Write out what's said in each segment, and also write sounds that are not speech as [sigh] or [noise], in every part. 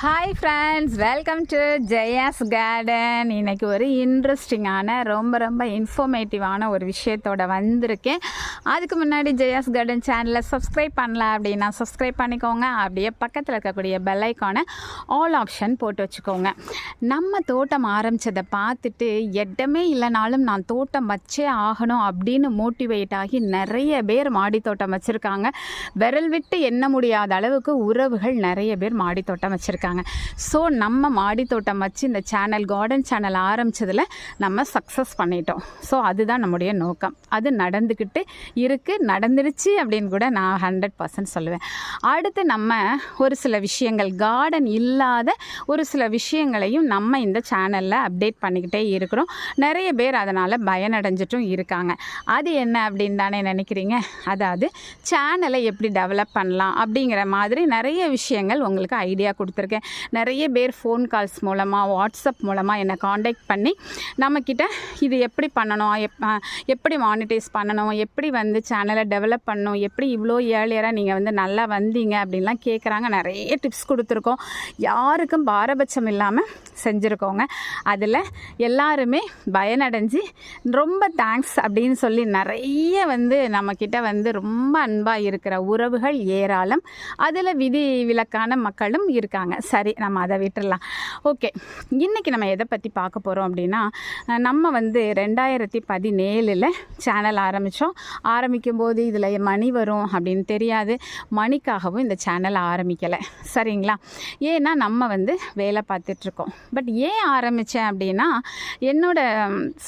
Hi friends welcome to Jaya's garden இன்றைக்கி ஒரு இன்ட்ரெஸ்டிங்கான ரொம்ப ரொம்ப இன்ஃபர்மேட்டிவான ஒரு விஷயத்தோட வந்திருக்கேன். அதுக்கு முன்னாடி ஜெயாஸ் கார்டன் சேனலை சப்ஸ்கிரைப் பண்ணல அப்படின்னா சப்ஸ்கிரைப் பண்ணிக்கோங்க. அப்படியே பக்கத்தில் இருக்கக்கூடிய பெல் ஐக்கானை ஆல் ஆப்ஷன் போட்டு வச்சுக்கோங்க. நம்ம தோட்டம் ஆரம்பித்ததை பார்த்துட்டு எட்டமே இல்லைனாலும் நான் தோட்டம் வச்சே ஆகணும் அப்படின்னு மோட்டிவேட் ஆகி நிறைய பேர் மாடி தோட்டம் வச்சுருக்காங்க. விரல் விட்டு எண்ண முடியாத அளவுக்கு உறவுகள் நிறைய பேர் மாடி தோட்டம் வச்சுருக்காங்க. ஸோ நம்ம மாடி தோட்டம் வச்சு இந்த சேனல் கார்டன் சேனல் ஆரம்பித்ததில் நம்ம சக்ஸஸ் பண்ணிட்டோம். ஸோ அதுதான் நம்முடைய நோக்கம். அது நடந்துக்கிட்டு இருக்குது நடந்துருச்சு அப்படின்னு கூட நான் ஹண்ட்ரட் பர்சன்ட் சொல்லுவேன். அடுத்து நம்ம ஒரு சில விஷயங்கள் கார்டன் இல்லாத ஒரு சில விஷயங்களையும் நம்ம இந்த சேனலில் அப்டேட் பண்ணிக்கிட்டே இருக்கிறோம். நிறைய பேர் அதனால் பயனடைஞ்சிட்டும் இருக்காங்க. அது என்ன அப்படின்னு தானே நினைக்கிறீங்க? அதாவது சேனலை எப்படி டெவலப் பண்ணலாம் அப்படிங்கிற மாதிரி நிறைய விஷயங்கள் உங்களுக்கு ஐடியா கொடுத்துருக்கேன். நிறைய பேர் ஃபோன் கால்ஸ் மூலமாக வாட்ஸ்அப் மூலமாக என்னை காண்டாக்ட் பண்ணி நம்மக்கிட்ட இது எப்படி பண்ணணும் எப் எப்படி மானிட்டைஸ் பண்ணணும் எப்படி வந்து சேனலை டெவலப் பண்ணணும் எப்படி இவ்வளோ ஏர்லியராக நீங்கள் வந்து நல்லா வந்தீங்க அப்படின்லாம் கேட்குறாங்க நிறைய டிப்ஸ் கொடுத்துருக்கோம். யாருக்கும் பாரபட்சம் இல்லாமல் செஞ்சுருக்கோங்க. அதில் எல்லாருமே பயனடைஞ்சு ரொம்ப தேங்க்ஸ் அப்படின்னு சொல்லி நிறைய வந்து நம்மக்கிட்ட வந்து ரொம்ப அன்பாக இருக்கிற உறவுகள் ஏராளம். அதில் விதி விலக்கான மக்களும் இருக்காங்க. சரி நம்ம அதை விட்டுறலாம். ஓகே இன்றைக்கி நம்ம எதை பற்றி பார்க்க போகிறோம் அப்படின்னா நம்ம வந்து ரெண்டாயிரத்தி பதினேழில் சேனல் ஆரம்பித்தோம் ஆரம்பிக்கும் போது இதில் மணி வரும் அப்படின்னு தெரியாது. மணிக்காகவும் இந்த சேனல் ஆரம்பிக்கலை. சரிங்களா? ஏன்னா நம்ம வந்து வேலை பார்த்துட்ருக்கோம். பட் ஏன் ஆரம்பித்தேன் அப்படின்னா என்னோட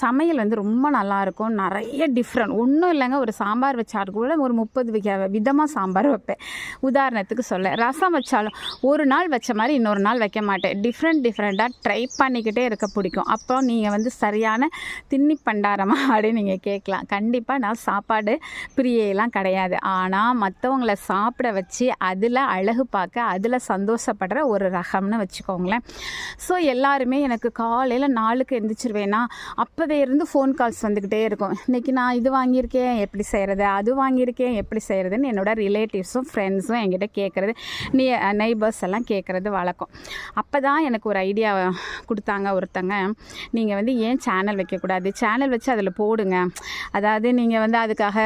சமையல் வந்து ரொம்ப நல்லாயிருக்கும் நிறைய டிஃப்ரெண்ட் ஒன்றும் இல்லைங்க. ஒரு சாம்பார் வச்சாலும் கூட ஒரு முப்பது விக விதமாக சாம்பார் வைப்பேன். உதாரணத்துக்கு சொல்ல ரசம் வச்சாலும் ஒரு நாள் வச்ச மாதிரி இன்னொரு நாள் வைக்க மாட்டேன். டிஃப்ரெண்ட் டிஃப்ரெண்ட்டாக ட்ரை பண்ணிக்கிட்டே இருக்க பிடிக்கும். அப்போ நீங்கள் வந்து சரியான தின்னி பண்டாரமா [laughs] அப்படின்னு நீங்கள் கேட்கலாம் கண்டிப்பாக நான் சாப்பாடு பிரியெல்லாம் கிடையாது. ஆனால் மற்றவங்கள சாப்பிட வச்சு அதில் அழகு பார்க்க அதில் சந்தோஷப்படுற ஒரு ரகம்னு வச்சுக்கோங்களேன். ஸோ எல்லாருமே எனக்கு காலையில் நாளுக்கு எந்திரிச்சிருவேன்னா அப்போவே இருந்து ஃபோன் கால்ஸ் வந்துக்கிட்டே இருக்கும். இன்றைக்கி நான் இது வாங்கியிருக்கேன் எப்படி செய்கிறது அது வாங்கியிருக்கேன் எப்படி செய்கிறதுன்னு என்னோடய ரிலேட்டிவ்ஸும் ஃப்ரெண்ட்ஸும் என்கிட்ட கேட்குறது நீ நெய்பர்ஸ் எல்லாம் கேட்குறது வழக்கம். அப்போ தான் எனக்கு ஒரு ஐடியா கொடுத்தாங்க ஒருத்தங்க. நீங்கள் வந்து ஏன் சேனல் வைக்கக்கூடாது? சேனல் வச்சு அதில் போடுங்க. அதாவது நீங்கள் வந்து அதுக்காக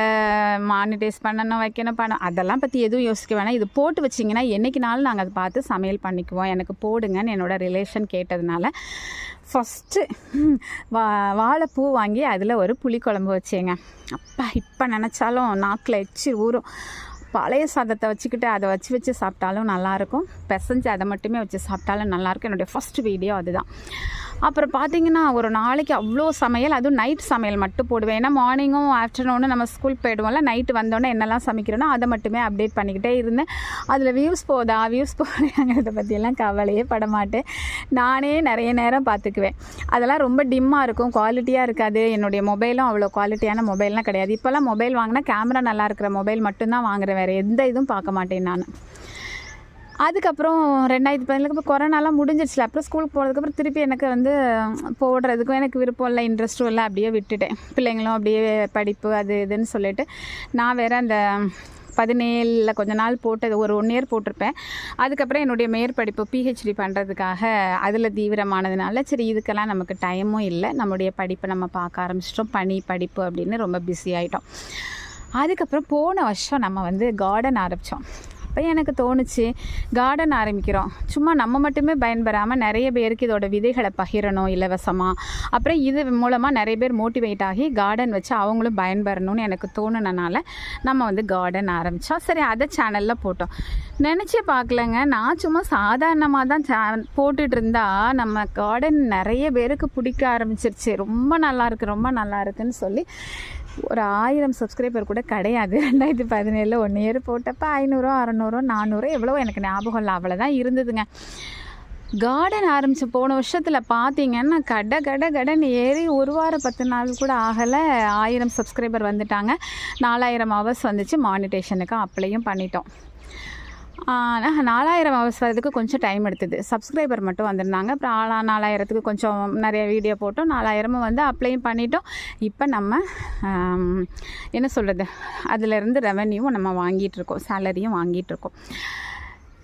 மானிட்டைஸ் பண்ணணும் வைக்கணும் பண்ணணும். அதெல்லாம் பற்றி எதுவும் யோசிக்க வேணாம். இது போட்டு வச்சிங்கன்னா என்றைக்குனாலும் நாங்கள் அதை பார்த்து சமையல் பண்ணிக்குவோம். எனக்கு போடுங்கன்னு என்னோடய ரிலேஷன் கேட்டதுனால ஃபஸ்ட்டு வா வாழைப்பூ வாங்கி அதில் ஒரு புளிக்குழம்பு வச்சேங்க. அப்பா இப்போ நினச்சாலும் நாக்கில் எச்சி ஊறும். பழைய சாதத்தை வச்சுக்கிட்டு அதை வச்சு வச்சு சாப்பிட்டாலும் நல்லாயிருக்கும் பிசைஞ்சு அதை மட்டுமே வச்சு சாப்பிட்டாலும் நல்லாயிருக்கும் என்னுடைய ஃபஸ்ட் வீடியோ அதுதான். அப்புறம் பார்த்தீங்கன்னா ஒரு நாளைக்கு அவ்வளோ சமையல் அதுவும் நைட் சமையல் மட்டும் போடுவேன். ஏன்னா மார்னிங்கும் ஆஃப்டர்நூனும் நம்ம ஸ்கூல் போயிடுவோம்ல நைட்டு வந்தோடனே என்னெல்லாம் சமைக்கிறோனோ அதை மட்டுமே அப்டேட் பண்ணிக்கிட்டே இருந்தேன். அதில் வியூஸ் போதா? வியூஸ் போகிறாங்கிறத பற்றியெல்லாம் கவலையே பட மாட்டேன். நானே நிறைய நேரம் பார்த்துக்குவேன் அதெல்லாம் ரொம்ப டிம்மாக இருக்கும் குவாலிட்டியாக இருக்காது. என்னுடைய மொபைலும் அவ்வளோ குவாலிட்டியான மொபைல்லாம் கிடையாது. இப்போல்லாம் மொபைல் வாங்கினா கேமரா நல்லா இருக்கிற மொபைல் மட்டும்தான் வாங்குறேன். வேறு எந்த இதுவும் பார்க்க மாட்டேன் நான். அதுக்கப்புறம் ரெண்டாயிரத்தி பதினேழுக்கு அப்புறம் கொரோனாலாம் முடிஞ்சிருச்சுல. அப்புறம் ஸ்கூலுக்கு போனதுக்கப்புறம் திருப்பி எனக்கு வந்து போடுறதுக்கும் எனக்கு விருப்பம் இல்லை இன்ட்ரெஸ்ட்டும் இல்லை. அப்படியே விட்டுட்டேன். பிள்ளைங்களும் அப்படியே படிப்பு அது இதுன்னு சொல்லிட்டு நான் வேறு அந்த பதினேழில் கொஞ்ச நாள் போட்டது ஒரு ஒன் இயர் போட்டிருப்பேன். அதுக்கப்புறம் என்னுடைய மேற்படிப்பு பிஹெச்டி பண்ணுறதுக்காக அதில் தீவிரமானதுனால சரி இதுக்கெல்லாம் நமக்கு டைமும் இல்லை. நம்முடைய படிப்பை நம்ம பார்க்க ஆரம்பிச்சிட்டோம். பணி படிப்பு அப்படின்னு ரொம்ப பிஸி ஆகிட்டோம் அதுக்கப்புறம் போன வருஷம் நம்ம வந்து கார்டன் ஆரம்பித்தோம் அப்போ எனக்கு தோணுச்சு கார்டன் ஆரம்பிக்கிறோம். சும்மா நம்ம மட்டுமே பயன்பெறாமல் நிறைய பேருக்கு இதோட விதைகளை பகிரணும் இலவசமாக அப்புறம் இது மூலமாக நிறைய பேர் மோட்டிவேட் ஆகி கார்டன் வச்சு அவங்களும் பயன்பெறணும்னு எனக்கு தோணுனனால நம்ம வந்து கார்டன் ஆரம்பித்தோம் சரி அதை சேனலில் போட்டோம். நினச்சி பார்க்கலங்க. நான் சும்மா சாதாரணமாக தான் சே போட்டுட்டு இருந்தா நம்ம கார்டன் நிறைய பேருக்கு பிடிக்க ஆரம்பிச்சிருச்சு. ரொம்ப நல்லா இருக்கு ரொம்ப நல்லா இருக்குன்னு சொல்லி ஒரு ஆயிரம் சப்ஸ்கிரைபர் கூட கிடையாது. ரெண்டாயிரத்தி பதினேழில் ஒன் இயர் போட்டப்போ ஐநூறோ அறநூறோ நானூறோ எவ்வளோ எனக்கு ஞாபகம் இல்லை. அவ்வளோதான் இருந்ததுங்க. கார்டன் ஆரம்பித்த போன வருஷத்தில் பார்த்தீங்கன்னா கட கட கடன் ஏறி ஒரு வாரம் பத்து நாள் கூட ஆகலை. ஆயிரம் சப்ஸ்கிரைபர் வந்துட்டாங்க. நாலாயிரம் ஹவர்ஸ் வந்துச்சு. மானிட்டேஷனுக்கு அப்ளையும் பண்ணிட்டோம். ஆனால் நாலாயிரம் ஹவர்ஸ் வரதுக்கு கொஞ்சம் டைம் எடுத்தது. சப்ஸ்கிரைபர் மட்டும் வந்திருந்தாங்க. அப்புறம் ஆளா நாலாயிரத்துக்கு கொஞ்சம் நிறைய வீடியோ போட்டோம். நாலாயிரமும் வந்து அப்ளையும் பண்ணிட்டோம். இப்போ நம்ம என்ன சொல்கிறது அதிலேருந்து ரெவன்யூவும் நம்ம வாங்கிட்டு இருக்கோம். சேலரியும் வாங்கிட்டு இருக்கோம்.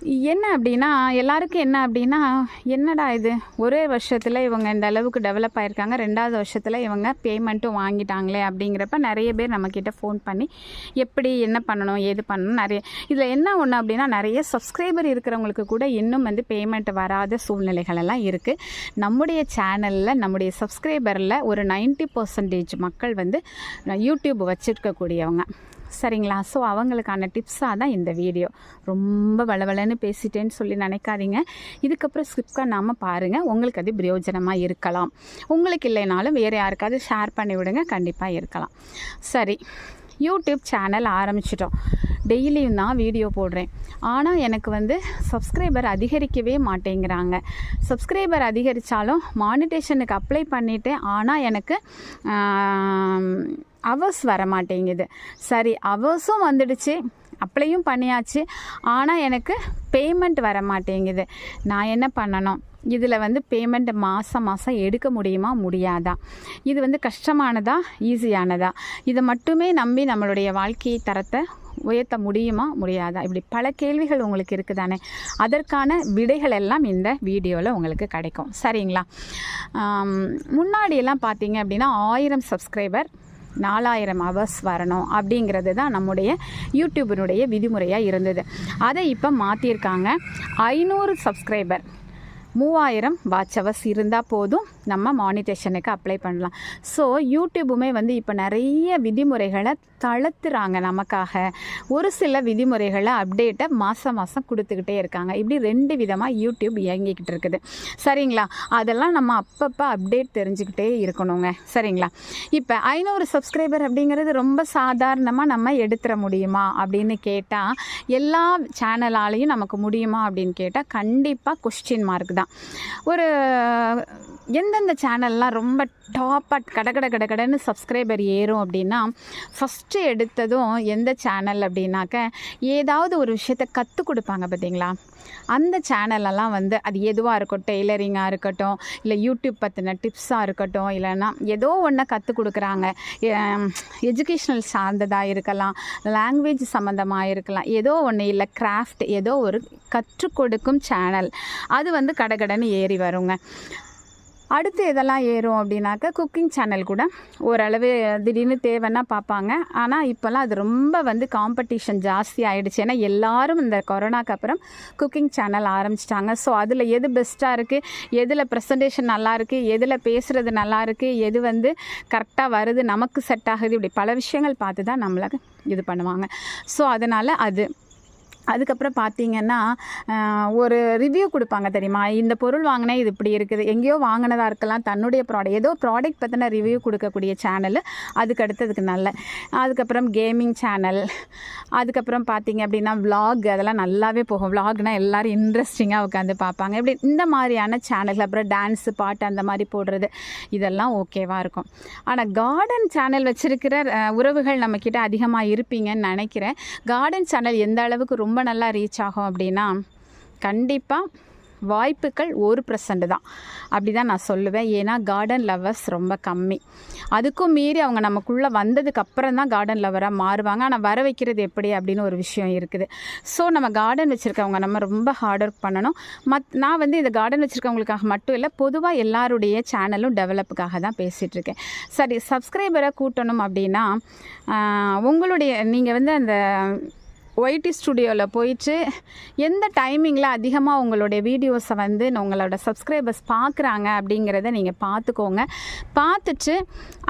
என்ன அப்படின்னா எல்லாருக்கும் என்ன அப்படின்னா என்னடா இது? ஒரே வருஷத்தில் இவங்க இந்த அளவுக்கு டெவலப் ஆயிருக்காங்க. ரெண்டாவது வருஷத்தில் இவங்க பேமெண்ட்டும் வாங்கிட்டாங்களே அப்படிங்கிறப்ப நிறைய பேர் நம்மக்கிட்ட ஃபோன் பண்ணி எப்படி என்ன பண்ணணும் ஏது பண்ணணும் நிறைய இதில் என்ன ஒன்று அப்படின்னா நிறைய சப்ஸ்கிரைபர் இருக்கிறவங்களுக்கு கூட இன்னும் வந்து பேமெண்ட் வராத சூழ்நிலைகளெல்லாம் இருக்குது நம்முடைய சேனலில் நம்முடைய சப்ஸ்கிரைபரில் ஒரு 90% பர்சன்டேஜ் மக்கள் வந்து யூடியூப் வச்சுருக்கக்கூடியவங்க. சரிங்களா? ஸோ அவங்களுக்கான டிப்ஸாக தான் இந்த வீடியோ ரொம்ப வளவளன்னு பேசிட்டேன்னு சொல்லி நினைக்காதீங்க. இதுக்கப்புறம் ஸ்கிரிப்டாக நாம் பாருங்கள் உங்களுக்கு அது பிரயோஜனமாக இருக்கலாம். உங்களுக்கு இல்லைனாலும் வேறு யாருக்காவது ஷேர் பண்ணி விடுங்க. கண்டிப்பாக இருக்கலாம். சரி. யூடியூப் சேனல் ஆரம்பிச்சிட்டோம். டெய்லியும் தான் வீடியோ போடுறேன். ஆனால் எனக்கு வந்து சப்ஸ்கிரைபர் அதிகரிக்கவே மாட்டேங்கிறாங்க. சப்ஸ்கிரைபர் அதிகரித்தாலும் மானிட்டேஷனுக்கு அப்ளை பண்ணிட்டேன். ஆனால் எனக்கு அவர்ஸ் வர மாட்டேங்குது சரி அவர்ஸும் வந்துடுச்சு. அப்ளையும் பண்ணியாச்சு. ஆனால் எனக்கு பேமெண்ட் வர மாட்டேங்குது நான் என்ன பண்ணணும்? இதில் வந்து பேமெண்ட் மாதம் மாதம் எடுக்க முடியுமா? முடியாதா? இது வந்து கஷ்டமானதா? ஈஸியானதா இதை மட்டுமே நம்பி நம்மளுடைய வாழ்க்கை தரத்தை உயர்த்த முடியுமா? முடியாதா? இப்படி பல கேள்விகள் உங்களுக்கு இருக்குதானே? அதற்கான விடைகள் எல்லாம் இந்த வீடியோவில் உங்களுக்கு கிடைக்கும். சரிங்களா? முன்னாடியெல்லாம் பார்த்தீங்க அப்படின்னா ஆயிரம் சப்ஸ்கிரைபர் நாலாயிரம் ஹவர்ஸ் வரணும் அப்படிங்கிறது தான் நம்முடைய யூடியூபினுடைய விதிமுறையாக இருந்தது. அதை இப்போ மாற்றிருக்காங்க ஐநூறு சப்ஸ்கிரைபர் மூவாயிரம் வாட்ச் ஹவர்ஸ் இருந்தால் போதும் நம்ம மானிட்டேஷனுக்கு அப்ளை பண்ணலாம். ஸோ யூடியூபுமே வந்து இப்போ நிறைய விதிமுறைகளை தளர்த்துறாங்க நமக்காக. ஒரு சில விதிமுறைகளை அப்டேட்டை மாதம் மாதம் கொடுத்துக்கிட்டே இருக்காங்க. இப்படி ரெண்டு விதமாக யூடியூப் இயங்கிக்கிட்டு இருக்குது. சரிங்களா? அதெல்லாம் நம்ம அப்பப்போ அப்டேட் தெரிஞ்சுக்கிட்டே இருக்கணுங்க. சரிங்களா? இப்போ ஐநூறு சப்ஸ்கிரைபர் அப்படிங்கிறது ரொம்ப சாதாரணமாக நம்ம எடுத்துட முடியுமா அப்படின்னு கேட்டால் எல்லா சேனலாலையும் நமக்கு முடியுமா அப்படின்னு கேட்டால் கண்டிப்பாக கொஸ்டின் மார்க் தான். ஒரு எந்தெந்த சேனல்லாம் ரொம்ப டாப்பாக கடகட கடகடன்னு சப்ஸ்கிரைபர் ஏறும் அப்படின்னா ஃபஸ்ட் ஃபஸ்ட்டு எடுத்ததும் எந்த சேனல் அப்படின்னாக்க ஏதாவது ஒரு விஷயத்த கற்றுக் கொடுப்பாங்க பார்த்தீங்களா? அந்த சேனலெல்லாம் வந்து அது எதுவாக இருக்கட்டும் டெய்லரிங்காக இருக்கட்டும் இல்லை யூடியூப் பற்றின டிப்ஸாக இருக்கட்டும் இல்லைன்னா ஏதோ ஒன்று கற்றுக் கொடுக்குறாங்க. எஜுகேஷ்னல் சார்ந்ததாக இருக்கலாம் லாங்குவேஜ் சம்மந்தமாக இருக்கலாம் ஏதோ ஒன்று இல்லை கிராஃப்ட் ஏதோ ஒரு கற்றுக் கொடுக்கும் சேனல் அது வந்து கடகடன்னு ஏறி வருங்க. அடுத்து எதெல்லாம் ஏறும் அப்படின்னாக்கா குக்கிங் சேனல் கூட ஓரளவு திடீர்னு தேவைன்னா பார்ப்பாங்க. ஆனால் இப்போல்லாம் அது ரொம்ப வந்து காம்படிஷன் ஜாஸ்தி ஆகிடுச்சு ஏன்னா எல்லாரும் இந்த கொரோனாக்கு அப்புறம் குக்கிங் சேனல் ஆரம்பிச்சிட்டாங்க. ஸோ அதில் எது பெஸ்ட்டாக இருக்குது எதில் ப்ரெசன்டேஷன் நல்லாயிருக்கு எதில் பேசுகிறது நல்லா இருக்குது எது வந்து கரெக்டாக வருது? நமக்கு செட் ஆகுது? இப்படி பல விஷயங்கள் பார்த்து தான் நம்மளை இது பண்ணுவாங்க. ஸோ அதனால் அது அதுக்கப்புறம் பார்த்தீங்கன்னா ஒரு ரிவ்யூ கொடுப்பாங்க தெரியுமா? இந்த பொருள் வாங்கினா இது இப்படி இருக்குது. எங்கேயோ வாங்கினதா இருக்கலாம். தன்னுடைய ப்ராடக்ட் ஏதோ ப்ராடக்ட் பற்றின ரிவ்யூ கொடுக்கக்கூடிய சேனல் அதுக்கு அடுத்ததுக்கு நல்ல. அதுக்கப்புறம் கேமிங் சேனல் அதுக்கப்புறம் பார்த்தீங்க அப்படின்னா vlog அதெல்லாம் நல்லாவே போகும். vlogனா எல்லோரும் இன்ட்ரெஸ்டிங்காக உட்காந்து பார்ப்பாங்க. இப்படி இந்த மாதிரியான சேனல் அப்புறம் டான்ஸு பாட்டு அந்த மாதிரி போடுறது இதெல்லாம் ஓகேவாக இருக்கும். ஆனால் கார்டன் சேனல் வச்சுருக்கிற உறவுகள் நம்மக்கிட்ட அதிகமாக இருப்பீங்கன்னு நினைக்கிறேன். கார்டன் சேனல் எந்த அளவுக்கு ரொம்ப நல்லா ரீச் ஆகும் அப்படின்னா கண்டிப்பாக வாய்ப்புகள் ஒரு பர்சன்ட் தான். அப்படி தான் நான் சொல்லுவேன். ஏன்னா கார்டன் லவ்வர்ஸ் ரொம்ப கம்மி. அதுக்கும் மீறி அவங்க நமக்குள்ளே வந்ததுக்கு அப்புறம் தான் கார்டன் லவராக மாறுவாங்க. ஆனால் வர வைக்கிறது எப்படி அப்படின்னு ஒரு விஷயம் இருக்குது. ஸோ நம்ம கார்டன் வச்சுருக்கவங்க நம்ம ரொம்ப ஹார்ட் ஒர்க் பண்ணணும். மத் நான் வந்து இந்த கார்டன் வச்சுருக்கவங்களுக்காக மட்டும் இல்லை பொதுவாக எல்லாருடைய சேனலும் டெவலப்புக்காக தான் பேசிகிட்ருக்கேன் சரி சப்ஸ்கிரைபரை கூட்டணும் அப்படின்னா உங்களுடைய நீங்கள் வந்து அந்த ஒய்டி ஸ்டுடியோவில் போயிட்டு எந்த டைமிங்கில் அதிகமாக உங்களுடைய வீடியோஸை வந்து உங்களோட சப்ஸ்கிரைபர்ஸ் பார்க்குறாங்க அப்படிங்கிறத நீங்கள் பார்த்துக்கோங்க பார்த்துட்டு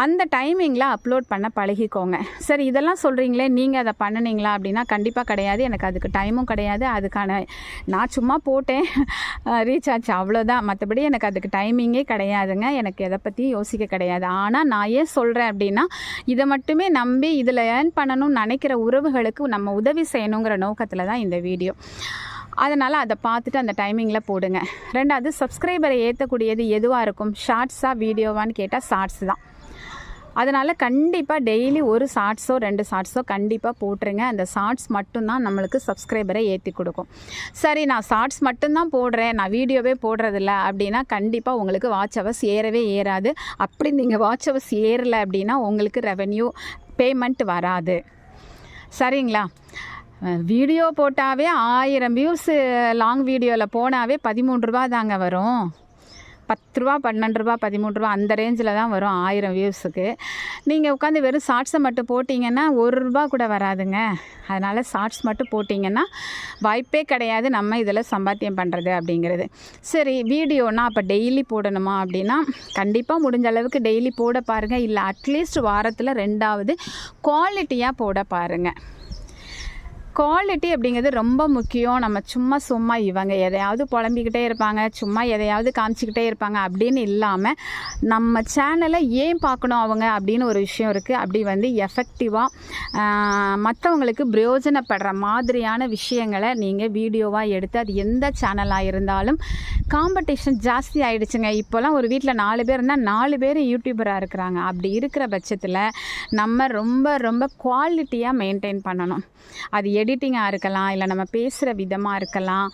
அந்த டைமிங்கில் அப்லோட் பண்ண பழகிக்கோங்க. சரி இதெல்லாம் சொல்கிறீங்களே நீங்கள் அதை பண்ணுனீங்களா அப்படின்னா கண்டிப்பாக கிடையாது. எனக்கு அதுக்கு டைமும் கிடையாது. அதுக்கான நான் சும்மா போட்டேன். ரீசார்ஜ் அவ்வளோதான் மற்றபடி எனக்கு அதுக்கு டைமிங்கே கிடையாதுங்க. எனக்கு எதை பற்றியும் யோசிக்க கிடையாது. ஆனால் நான் ஏன் சொல்கிறேன் அப்படின்னா இதை மட்டுமே நம்பி இதில் ஏர்ன் பண்ணணும்னு நினைக்கிற உறவுகளுக்கு நம்ம உதவி செய்ய செய்யணுங்கிற நோக்கத்தில் தான் இந்த வீடியோ. அதனால் அதை பார்த்துட்டு அந்த டைமிங்கில் போடுங்க. ரெண்டாவது சப்ஸ்கிரைபரை ஏற்றக்கூடியது எதுவாக இருக்கும்? ஷார்ட்ஸாக வீடியோவான்னு கேட்டால் ஷார்ட்ஸ் தான். அதனால் கண்டிப்பாக டெய்லி ஒரு ஷார்ட்ஸோ ரெண்டு ஷார்ட்ஸோ கண்டிப்பாக போட்டுருங்க. அந்த ஷார்ட்ஸ் மட்டும்தான் நம்மளுக்கு சப்ஸ்கிரைபரை ஏற்றி கொடுக்கும். சரி நான் ஷார்ட்ஸ் மட்டும்தான் போடுறேன். நான் வீடியோவே போடுறதில்ல அப்படின்னா கண்டிப்பாக உங்களுக்கு வாட்ச் ஹவர்ஸ் ஏறவே ஏறாது. அப்படி நீங்கள் வாட்ச் ஹவர்ஸ் ஏறலை அப்படின்னா உங்களுக்கு ரெவென்யூ பேமெண்ட் வராது. சரிங்களா? வீடியோ போட்டாவே ஆயிரம் வியூஸு லாங் வீடியோவில் போனாவே பதிமூன்று ரூபா தாங்க வரும். பத்து ரூபா பன்னெண்டு ரூபா பதிமூன்று ரூபா அந்த ரேஞ்சில் தான் வரும் ஆயிரம் வியூஸுக்கு நீங்கள் உட்காந்து வெறும் ஷார்ட்ஸை மட்டும் போட்டிங்கன்னா ஒரு ரூபா கூட வராதுங்க. அதனால் ஷார்ட்ஸ் மட்டும் போட்டிங்கன்னா வாய்ப்பே கிடையாது நம்ம இதில் சம்பாத்தியம் பண்ணுறது அப்படிங்கிறது. சரி வீடியோனா அப்போ டெய்லி போடணுமா அப்படின்னா கண்டிப்பாக முடிஞ்ச அளவுக்கு டெய்லி போட பாருங்கள் இல்லை அட்லீஸ்ட் வாரத்தில் ரெண்டாவது குவாலிட்டியாக போட பாருங்கள் குவாலிட்டி அப்படிங்கிறது ரொம்ப முக்கியம். நம்ம சும்மா சும்மா இவங்க எதையாவது புலம்பிக்கிட்டே இருப்பாங்க. சும்மா எதையாவது காமிச்சிக்கிட்டே இருப்பாங்க அப்படின்னு இல்லாமல் நம்ம சேனலை ஏன் பார்க்கணும் அவங்க அப்படின்னு ஒரு விஷயம் இருக்குது அப்படி வந்து எஃபெக்டிவாக மற்றவங்களுக்கு பிரயோஜனப்படுற மாதிரியான விஷயங்களை நீங்கள் வீடியோவாக எடுத்து அது எந்த சேனலாக இருந்தாலும் காம்படிஷன் ஜாஸ்தி ஆகிடுச்சுங்க இப்போல்லாம் ஒரு வீட்டில் நாலு பேர் இருந்தால் நாலு பேர் யூடியூபராக இருக்கிறாங்க. அப்படி இருக்கிற பட்சத்தில் நம்ம ரொம்ப ரொம்ப குவாலிட்டியாக மெயின்டைன் பண்ணணும். அது எடிட்டிங்காக இருக்கலாம் இல்லை நம்ம பேசுகிற விதமாக இருக்கலாம்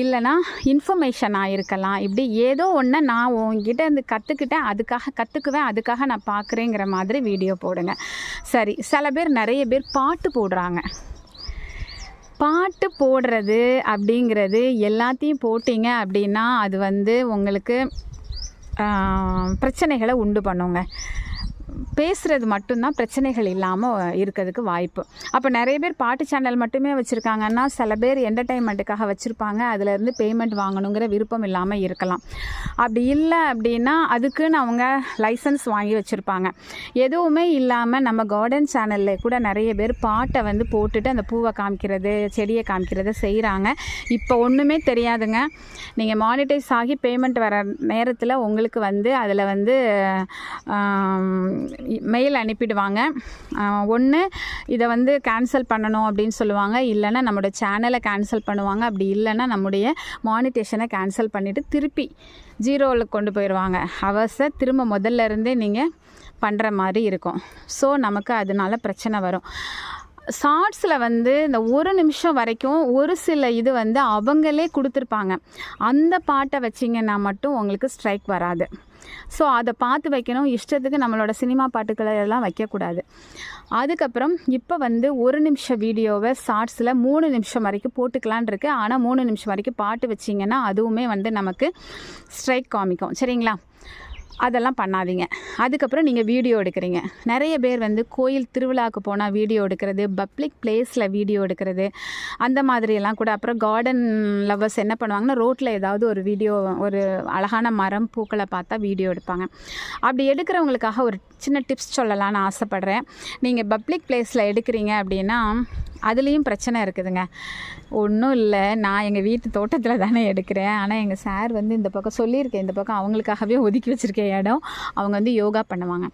இல்லைனா இன்ஃபர்மேஷனாக இருக்கலாம். இப்படி ஏதோ ஒன்று நான் உங்ககிட்ட இருந்து கற்றுக்கிட்டேன் அதுக்காக கற்றுக்குவேன் அதுக்காக நான் பார்க்குறேங்கிற மாதிரி வீடியோ போடுங்க. சரி சில பேர் நிறைய பேர் பாட்டு போடுறாங்க. பாட்டு போடுறது அப்படிங்கிறது எல்லாத்தையும் போட்டிங்க அப்படின்னா அது வந்து உங்களுக்கு பிரச்சனைகளை உண்டு பண்ணுங்க. பேசுகிறது மட்டும்தான் பிரச்சனைகள் இல்லாமல் இருக்கிறதுக்கு வாய்ப்பு. அப்போ நிறைய பேர் பாட்டு சேனல் மட்டுமே வச்சுருக்காங்கன்னா சில பேர் என்டர்டைன்மெண்ட்டுக்காக வச்சுருப்பாங்க. அதுலேருந்து பேமெண்ட் வாங்கணுங்கிற விருப்பம் இல்லாமல் இருக்கலாம். அப்படி இல்லை அப்படின்னா அதுக்குன்னு அவங்க லைசன்ஸ் வாங்கி வச்சுருப்பாங்க. எதுவுமே இல்லாமல் நம்ம கார்டன் சேனலில் கூட நிறைய பேர் பாட்டை வந்து போட்டுட்டு அந்த பூவை காமிக்கிறது செடியை காமிக்கிறது செய்கிறாங்க இப்போ ஒன்றுமே தெரியாதுங்க. நீங்கள் மானிட்டைஸ் ஆகி பேமெண்ட் வர நேரத்தில் உங்களுக்கு வந்து அதில் வந்து மெயில் அனுப்பிடுவாங்க. ஒன்று இதை வந்து கேன்சல் பண்ணணும் அப்படின்னு சொல்லுவாங்க. இல்லைன்னா நம்மளோட சேனலை கேன்சல் பண்ணுவாங்க. அப்படி இல்லைன்னா நம்முடைய மானிட்டேஷனை கேன்சல் பண்ணிவிட்டு திருப்பி ஜீரோவில் கொண்டு போயிடுவாங்க. ஹவர்ஸை திரும்ப முதல்ல இருந்தே நீங்கள் பண்ணுற மாதிரி இருக்கும். ஸோ நமக்கு அதனால பிரச்சனை வரும். ஷார்ட்ஸில் வந்து இந்த ஒரு நிமிஷம் வரைக்கும் ஒரு சில இது வந்து அவங்களே கொடுத்துருப்பாங்க. அந்த பாட்டை வச்சிங்கன்னா மட்டும் உங்களுக்கு ஸ்ட்ரைக் வராது. ஸோ அதை பார்த்து வைக்கணும். இஷ்டத்துக்கு நம்மளோட சினிமா பாட்டுக்களை எல்லாம் வைக்கக்கூடாது. அதுக்கப்புறம் இப்போ வந்து ஒரு நிமிஷம் வீடியோவை ஷார்ட்ஸில் மூணு நிமிஷம் வரைக்கும் போட்டுக்கலான் இருக்கு. ஆனால் மூணு நிமிஷம் வரைக்கும் பாட்டு வச்சிங்கன்னா அதுவுமே வந்து நமக்கு ஸ்ட்ரைக் காமிக்கும். சரிங்களா? அதெல்லாம் பண்ணாதீங்க. அதுக்கப்புறம் நீங்கள் வீடியோ எடுக்கிறீங்க. நிறைய பேர் வந்து கோயில் திருவிழாவுக்கு போனால் வீடியோ எடுக்கிறது பப்ளிக் பிளேஸில் வீடியோ எடுக்கிறது அந்த மாதிரியெல்லாம் கூட. அப்புறம் கார்டன் லவ்வர்ஸ் என்ன பண்ணுவாங்கன்னா ரோட்டில் ஏதாவது ஒரு வீடியோ ஒரு அழகான மரம் பூக்களை பார்த்தா வீடியோ எடுப்பாங்க. அப்படி எடுக்கிறவங்களுக்காக ஒரு சின்ன டிப்ஸ் சொல்லலான்னு ஆசைப்பட்றேன். நீங்கள் பப்ளிக் பிளேஸில் எடுக்கிறீங்க அப்படின்னா அதுலேயும் பிரச்சனை இருக்குதுங்க. ஒன்றும் இல்லை. நான் எங்கள் வீட்டு தோட்டத்தில் தானே எடுக்கிறேன். ஆனால் எங்கள் சார் வந்து இந்த பக்கம் சொல்லியிருக்கேன். இந்த பக்கம் அவங்களுக்காகவே ஒதுக்கி வச்சுருக்க இடம். அவங்க வந்து யோகா பண்ணுவாங்க.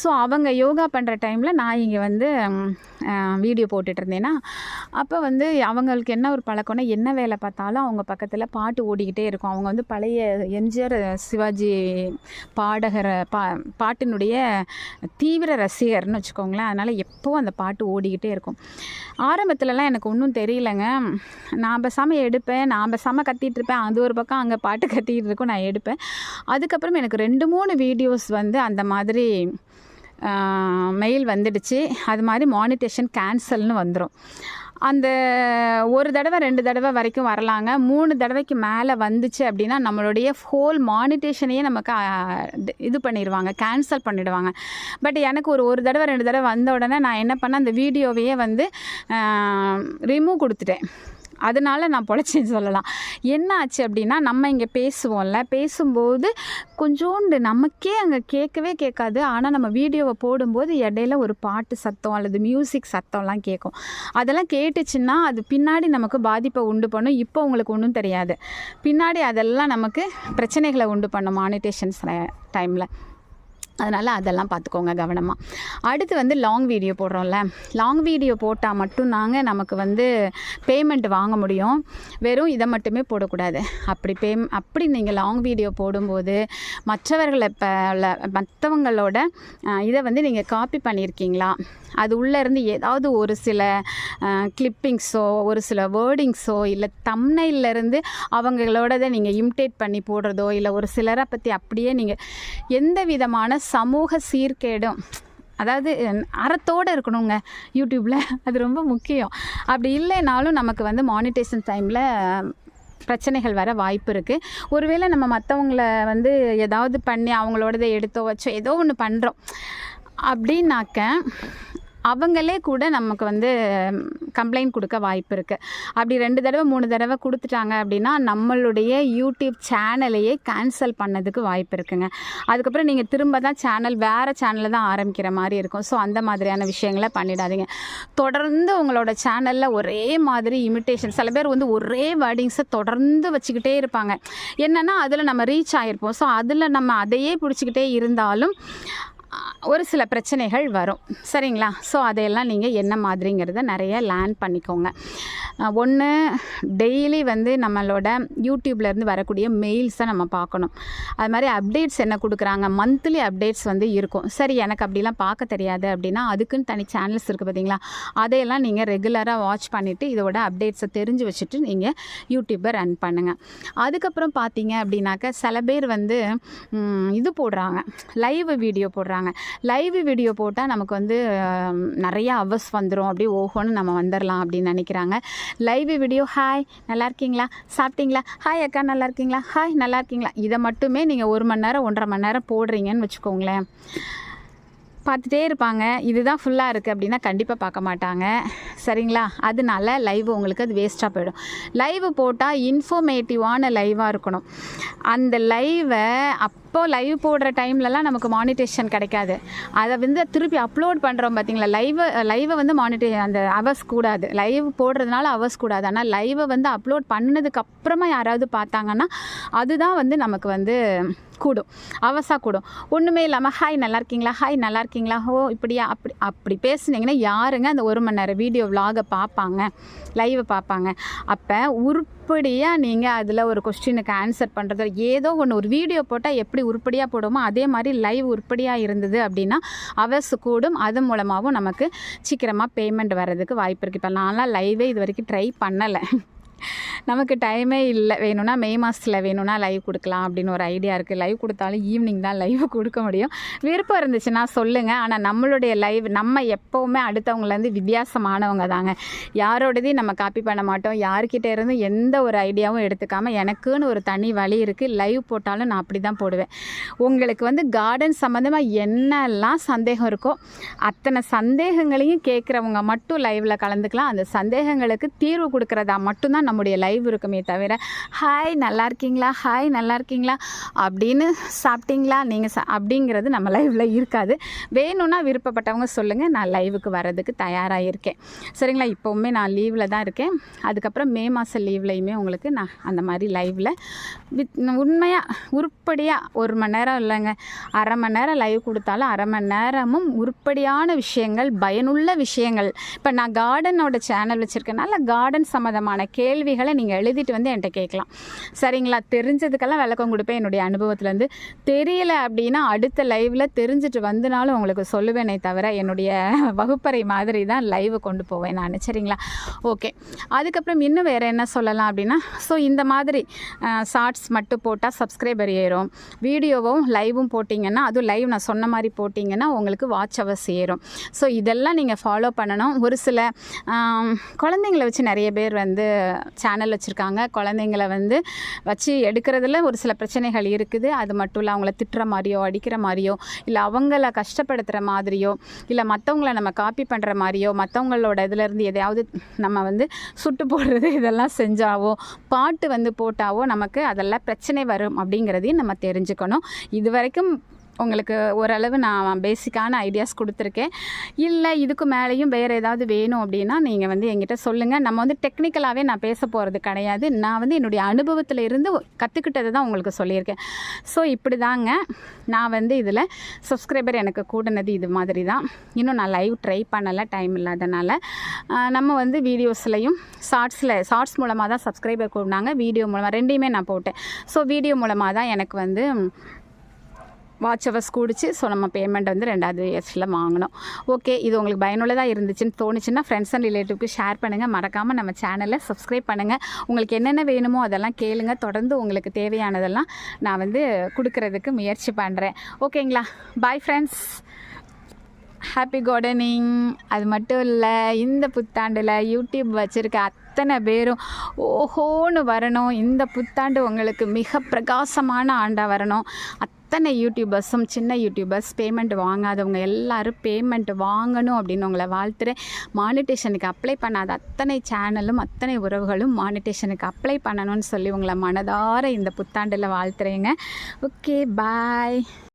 ஸோ அவங்க யோகா பண்ணுற டைமில் நான் இங்கே வந்து வீடியோ போட்டுட்டு இருந்தேன்னா அப்போ வந்து அவங்களுக்கு என்ன ஒரு பழக்கம்னா என்ன வேலை பார்த்தாலும் அவங்க பக்கத்தில் பாட்டு ஓடிக்கிட்டே இருக்கும். அவங்க வந்து பழைய எம்ஜிஆர் சிவாஜி பாடகர் பா பாட்டினுடைய தீவிர ரசிகர்னு வச்சுக்கோங்களேன். அதனால் எப்போவும் அந்த பாட்டு ஓடிக்கிட்டே இருக்கும். ஆரம்பத்துலலாம் எனக்கு ஒன்றும் தெரியலங்க. நான் பேசாமல் எடுப்பேன். நான் பேசாமல் கத்திகிட்டு இருப்பேன் அது ஒரு பக்கம் அங்கே பாட்டு கத்திட்டு இருக்கும் நான் எடுப்பேன். அதுக்கப்புறம் எனக்கு ரெண்டு மூணு வீடியோஸ் வந்து அந்த மாதிரி மெயில் வந்துடுச்சு. அது மாதிரி மானிட்டேஷன் கேன்சல்னு வந்துடும் அந்த ஒரு தடவை ரெண்டு தடவை வரைக்கும் வரலாங்க. மூணு தடவைக்கு மேலே வந்துச்சு அப்படின்னா நம்மளுடைய ஹோல் மானிட்டேஷனையே நமக்கு இது பண்ணிடுவாங்க கேன்சல் பண்ணிடுவாங்க. பட் எனக்கு ஒரு ஒரு தடவை ரெண்டு தடவை வந்த உடனே நான் என்ன பண்ணேன் அந்த வீடியோவையே வந்து ரிமூவ் கொடுத்துட்டேன். அதனால நான் பொழைச்சேன்னு சொல்லலாம். என்ன ஆச்சு அப்படின்னா நம்ம இங்கே பேசுவோம்ல பேசும்போது கொஞ்சோண்டு நமக்கே அங்கே கேட்கவே கேட்காது. ஆனால் நம்ம வீடியோவை போடும்போது இடையில ஒரு பாட்டு சத்தம் அல்லது மியூசிக் சத்தம்லாம் கேட்கும். அதெல்லாம் கேட்டுச்சுன்னா அது பின்னாடி நமக்கு பாதிப்பை உண்டு பண்ணும். இப்போ உங்களுக்கு ஒன்றும் தெரியாது. பின்னாடி அதெல்லாம் நமக்கு பிரச்சனைகளை உண்டு பண்ணும். மானிட்டேஷன்ஸ் டைமில் அதனால் அதெல்லாம் பார்த்துக்கோங்க கவனமாக அடுத்து வந்து லாங் வீடியோ போடுறோம்ல. லாங் வீடியோ போட்டால் மட்டும் தாங்க நமக்கு வந்து பேமெண்ட் வாங்க முடியும். வெறும் இதை மட்டுமே போடக்கூடாது. அப்படி பே அப்படி நீங்கள் லாங் வீடியோ போடும்போது மற்றவர்களை இப்போ மற்றவங்களோட இதை வந்து நீங்கள் காப்பி பண்ணியிருக்கீங்களா? அது உள்ளேருந்து ஏதாவது ஒரு சில கிளிப்பிங்ஸோ ஒரு சில வேர்டிங்ஸோ இல்லை தம்னையிலேருந்து அவங்களோடதை நீங்கள் இம்டேட் பண்ணி போடுறதோ இல்லை ஒரு சிலரை பற்றி அப்படியே நீங்கள் எந்த விதமான சமூக சீர்கேடும். அதாவது அறத்தோடு இருக்கணுங்க யூடியூப்பில் அது ரொம்ப முக்கியம். அப்படி இல்லைனாலும் நமக்கு வந்து மானிட்டேஷன் டைமில் பிரச்சனைகள் வர வாய்ப்பு இருக்குது ஒருவேளை நம்ம மற்றவங்கள வந்து ஏதாவது பண்ணி அவங்களோடதை எடுத்தோ வச்சோ ஏதோ ஒன்று பண்ணுறோம் அப்படின்னாக்க அவங்களே கூட நமக்கு வந்து கம்ப்ளைண்ட் கொடுக்க வாய்ப்பு இருக்குது அப்படி ரெண்டு தடவை மூணு தடவை கொடுத்துட்டாங்க அப்படின்னா நம்மளுடைய யூடியூப் சேனலையே கேன்சல் பண்ணதுக்கு வாய்ப்பு இருக்குங்க. அதுக்கப்புறம் நீங்கள் திரும்ப தான் சேனல் வேறு சேனலில் தான் ஆரம்பிக்கிற மாதிரி இருக்கும். ஸோ அந்த மாதிரியான விஷயங்களை பண்ணிடாதீங்க. தொடர்ந்து உங்களோட சேனலில் ஒரே மாதிரி இமிட்டேஷன் சில பேர் வந்து ஒரே வேர்டிங்ஸை தொடர்ந்து வச்சுக்கிட்டே இருப்பாங்க. என்னென்னா அதில் நம்ம ரீச் ஆகிருப்போம் ஸோ அதில் நம்ம அதையே பிடிச்சிக்கிட்டே இருந்தாலும் ஒரு சில பிரச்சனைகள் வரும். சரிங்களா? ஸோ அதையெல்லாம் நீங்கள் என்ன மாதிரிங்கிறத நிறைய லேர்ன் பண்ணிக்கோங்க. ஒன்று டெய்லி வந்து நம்மளோட யூடியூப்லேருந்து வரக்கூடிய மெயில்ஸை நம்ம பார்க்கணும். அது மாதிரி அப்டேட்ஸ் என்ன கொடுக்குறாங்க? மந்த்லி அப்டேட்ஸ் வந்து இருக்கும். சரி எனக்கு அப்படிலாம் பார்க்க தெரியாது அப்படின்னா அதுக்குன்னு தனி சேனல்ஸ் இருக்குது பார்த்தீங்களா? அதையெல்லாம் நீங்கள் ரெகுலராக வாட்ச் பண்ணிவிட்டு இதோட அப்டேட்ஸை தெரிஞ்சு வச்சுட்டு நீங்கள் யூடியூப்பை ரன் பண்ணுங்கள் அதுக்கப்புறம் பார்த்தீங்க அப்படின்னாக்க சில பேர் வந்து இது போடுறாங்க. லைவ் வீடியோ போடுறாங்க. லைவ் வீடியோ போட்டால் நமக்கு வந்து நிறையா நிறைய அவர்ஸ் வந்துடும் அப்படியே ஓஹோன்னு நம்ம வந்துடலாம் அப்படின்னு நினைக்கிறாங்க. லைவ் வீடியோ ஹாய் நல்லா இருக்கீங்களா? சாப்பிட்டீங்களா? ஹாய் அக்கா நல்லா இருக்கீங்களா? ஹாய் நல்லா இருக்கீங்களா? இதை மட்டுமே நீங்கள் ஒரு மணி நேரம் ஒன்றரை மணி நேரம் போடுறீங்கன்னு வச்சுக்கோங்களேன். பார்த்துட்டே இருப்பாங்க. இதுதான் ஃபுல்லாக இருக்குது அப்படின்னா கண்டிப்பாக பார்க்க மாட்டாங்க. சரிங்களா? அதனால லைவ் உங்களுக்கு அது வேஸ்ட்டாக போயிடும். லைவ் போட்டால் இன்ஃபர்மேட்டிவான லைவாக இருக்கணும். அந்த லைவை அப்போது லைவ் போடுற டைம்லலாம் நமக்கு மானிட்டேஷன் கிடைக்காது. அதை வந்து திருப்பி அப்லோட் பண்ணுறோம் பார்த்தீங்களா லைவை லைவை வந்து மானிட்டே அந்த அவர்ஸ் கூடாது. லைவ் போடுறதுனால அவர்ஸ் கூடாது. ஆனால் லைவை வந்து அப்லோட் பண்ணதுக்கப்புறமா யாராவது பார்த்தாங்கன்னா அதுதான் வந்து நமக்கு வந்து கூடும். அவசா கூடும். ஒன்றுமே இல்லாமல் ஹாய் நல்லா இருக்கீங்களா ஹாய் நல்லா இருக்கீங்களா ஓ இப்படியா? அப்படி அப்படி பேசுனீங்கன்னா யாருங்க அந்த ஒரு மணி நேரம் வீடியோ விலாகை பார்ப்பாங்க லைவை பார்ப்பாங்க அப்போ உருப்படியாக நீங்கள் அதில் ஒரு கொஸ்டினுக்கு ஆன்சர் பண்ணுறது ஏதோ ஒன்று ஒரு வீடியோ போட்டால் எப்படி உருப்படியாக போடுமோ அதே மாதிரி லைவ் உருப்படியாக இருந்தது அப்படின்னா அவர்ஸ் கூடும். அது மூலமாகவும் நமக்கு சீக்கிரமாக பேமெண்ட் வர்றதுக்கு வாய்ப்பு இருக்குது இப்போ நான்லாம் லைவே இது வரைக்கும் ட்ரை பண்ணலை. நமக்கு டைமே இல்லை. வேணும்னா மே மாதத்தில் வேணும்னா லைவ் கொடுக்கலாம் அப்படின்னு ஒரு ஐடியா இருக்குது லைவ் கொடுத்தாலும் ஈவினிங் தான் லைவ் கொடுக்க முடியும். விருப்பம் இருந்துச்சுன்னா சொல்லுங்கள் ஆனால் நம்மளுடைய லைவ் நம்ம எப்போவுமே அடுத்தவங்கலேருந்து வித்தியாசமானவங்க தாங்க. யாரோடதையும் நம்ம காப்பி பண்ண மாட்டோம். யார்கிட்ட இருந்து எந்த ஒரு ஐடியாவும் எடுத்துக்காமல் எனக்குன்னு ஒரு தனி வழி இருக்குது லைவ் போட்டாலும் நான் அப்படி தான் போடுவேன். உங்களுக்கு வந்து கார்டன் சம்மந்தமாக என்னெல்லாம் சந்தேகம் இருக்கோ அத்தனை சந்தேகங்களையும் கேட்குறவங்க மட்டும் லைவில் கலந்துக்கலாம். அந்த சந்தேகங்களுக்கு தீர்வு கொடுக்குறதா மட்டும்தான் நம்முடைய லைவ் இருக்குமே தவிர ஹாய் நல்லா இருக்கீங்களா? ஹாய் நல்லா இருக்கீங்களா? அப்படின்னு சாப்பிட்டீங்களா? நீங்கள் சா அப்படிங்கிறது நம்ம லைவில் இருக்காது. வேணும்னா விருப்பப்பட்டவங்க சொல்லுங்கள் நான் லைவுக்கு வர்றதுக்கு தயாராக இருக்கேன். சரிங்களா? இப்போவுமே நான் லீவில் தான் இருக்கேன். அதுக்கப்புறம் மே மாதம் லீவ்லையுமே உங்களுக்கு நான் அந்த மாதிரி லைவில் வித் உண்மையாக உருப்படியாக ஒரு மணி நேரம் இல்லைங்க. அரை மணி நேரம் லைவ் கொடுத்தாலும் அரை மணி நேரமும் உருப்படியான விஷயங்கள் பயனுள்ள விஷயங்கள். இப்போ நான் கார்டனோட சேனல் வச்சுருக்கனால கார்டன் சம்மந்தமான கேள்வி கேள்விகளை நீங்கள் எழுதிட்டு வந்து என்கிட்ட கேட்கலாம். சரிங்களா? தெரிஞ்சதுக்கெல்லாம் விளக்கம் கொடுப்பேன் என்னுடைய அனுபவத்துலேருந்து. தெரியல அப்படின்னா அடுத்த லைவில் தெரிஞ்சுட்டு வந்தனாலும் உங்களுக்கு சொல்லுவேனே தவிர என்னுடைய வகுப்பறை மாதிரி தான் லைவ் கொண்டு போவேன் நான். சரிங்களா? ஓகே அதுக்கப்புறம் இன்னும் வேறு என்ன சொல்லலாம் அப்படின்னா ஸோ இந்த மாதிரி ஷார்ட்ஸ் மட்டும் போட்டால் சப்ஸ்கிரைபர் ஏறும். வீடியோவும் லைவும் போட்டிங்கன்னா அதுவும் லைவ் நான் சொன்ன மாதிரி போட்டிங்கன்னா உங்களுக்கு வாட்ச் ஹவர்ஸ் ஏறும். ஸோ இதெல்லாம் நீங்கள் ஃபாலோ பண்ணணும். ஒரு சில குழந்தைங்கள வச்சு நிறைய பேர் வந்து சேனல் வச்சுருக்காங்க. குழந்தைங்கள வந்து வச்சு எடுக்கிறதுல ஒரு சில பிரச்சனைகள் இருக்குது. அது மட்டும் இல்லை அவங்கள திட்டுற மாதிரியோ அடிக்கிற மாதிரியோ இல்லை அவங்கள கஷ்டப்படுத்துகிற மாதிரியோ இல்லை மற்றவங்கள நம்ம காப்பி பண்ணுற மாதிரியோ மற்றவங்களோட இதுலேருந்து எதையாவது நம்ம வந்து சுட்டு போடுறது இதெல்லாம் செஞ்சாவோ பாட்டு வந்து போட்டாவோ நமக்கு அதெல்லாம் பிரச்சனை வரும் அப்படிங்கிறதையும் நம்ம தெரிஞ்சுக்கணும். இது வரைக்கும் உங்களுக்கு ஓரளவு நான் பேசிக்கான ஐடியாஸ் கொடுத்துருக்கேன். இல்லை இதுக்கு மேலேயும் வேறு ஏதாவது வேணும் அப்படின்னா நீங்கள் வந்து என்கிட்ட சொல்லுங்கள் நம்ம வந்து டெக்னிக்கலாகவே நான் பேச போகிறது கிடையாது. நான் வந்து என்னுடைய அனுபவத்தில் இருந்து கற்றுக்கிட்டதை தான் உங்களுக்கு சொல்லியிருக்கேன். ஸோ இப்படி தாங்க நான் வந்து இதில் சப்ஸ்கிரைபர் எனக்கு கூடினது இது மாதிரி தான். இன்னும் நான் லைவ் ட்ரை பண்ணலை டைம் இல்லாதனால. நம்ம வந்து வீடியோஸ்லையும் ஷார்ட்ஸில் ஷார்ட்ஸ் மூலமாக தான் சப்ஸ்கிரைபர் கூடினாங்க. வீடியோ மூலமாக ரெண்டையுமே நான் போட்டேன். ஸோ வீடியோ மூலமாக தான் எனக்கு வந்து வாட்ச் ஹவர்ஸ் கூடிச்சு ஸோ நம்ம பேமெண்ட் வந்து ரெண்டாவது இயர்ஸில் வாங்கினோம் ஓகே இது உங்களுக்கு பயனுள்ளதாக இருந்துச்சுன்னு தோணுச்சுன்னா ஃப்ரெண்ட்ஸ் அண்ட் ரிலேட்டிவ்க்கு ஷேர் பண்ணுங்கள் மறக்காமல் நம்ம சேனலை சப்ஸ்கிரைப் பண்ணுங்கள் உங்களுக்கு என்னென்ன வேணுமோ அதெல்லாம் கேளுங்க. தொடர்ந்து உங்களுக்கு தேவையானதெல்லாம் நான் வந்து கொடுக்கறதுக்கு முயற்சி பண்ணுறேன் ஓகேங்களா பாய் ஃப்ரெண்ட்ஸ் ஹாப்பி கார்டனிங் அது மட்டும் இல்லை இந்த புத்தாண்டில் யூடியூப் வச்சுருக்க அத்தனை பேரும் ஓஹோன்னு வரணும். இந்த புத்தாண்டு உங்களுக்கு மிக பிரகாசமான ஆண்டாக வரணும். அத்தனை யூடியூபர்ஸும் சின்ன யூடியூபர்ஸ் பேமெண்ட் வாங்காதவங்க எல்லாரும் பேமெண்ட் வாங்கணும் அப்படின்னு உங்களை வாழ்த்துறேன். மானிட்டேஷனுக்கு அப்ளை பண்ணாத அத்தனை சேனலும் அத்தனை உறவுகளும் மானிட்டேஷனுக்கு அப்ளை பண்ணணும்னு சொல்லி உங்களை மனதார இந்த புத்தாண்டில் வாழ்த்துறேங்க. Okay bye